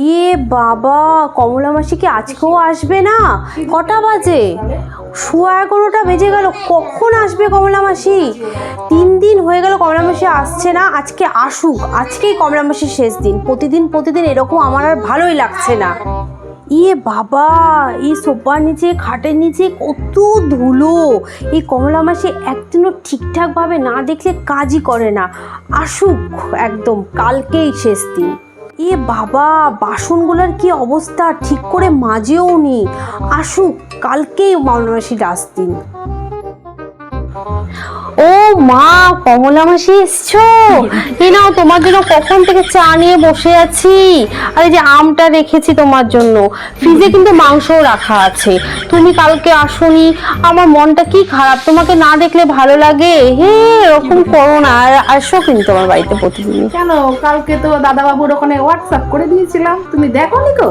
ইয়ে বাবা, কমলা মাসি কি আজকেও আসবে না? কটা বাজে? সোয়া এগারোটা বেজে গেল। কখন আসবে কমলা মাসি? তিন দিন হয়ে গেল কমলা মাসি আসছে না। আজকে আসুক। আজকেই কমলা মাসির শেষ দিন। প্রতিদিন প্রতিদিন এরকম আমার আর ভালোই লাগছে না। ইয়ে বাবা, এই সোফার নিচে, খাটের নিচে কত ধুলো। এই কমলা মাসি একদিনও ঠিকঠাকভাবে না দেখলে কাজই করে না। আসুক একদম, কালকেই শেষ দিন। এ বাবা বাসনগুলোর কি অবস্থা? ঠিক করে মাজেও নি আসুক কালকেই লাস্ট দিন ও মা, কমলা মাসি এসছো? এ নাও, তোমার জন্য কখন থেকে চা নিয়ে বসে আছি। আর এই যে আমটা রেখেছি তোমার জন্য। ফ্রিজে কিন্তু মাংসও রাখা আছে। তুমি কালকে আসোনি, আমার মনটা কি খারাপ? তোমাকে না দেখলে ভালো লাগে? হে, এরকম করো না। আর আসো কিন্তু আমার বাড়িতে প্রতিদিন কেন? কালকে তো দাদা বাবুর ওখানে হোয়াটসঅ্যাপ করে দিয়েছিলাম। তুমি দেখো নি গো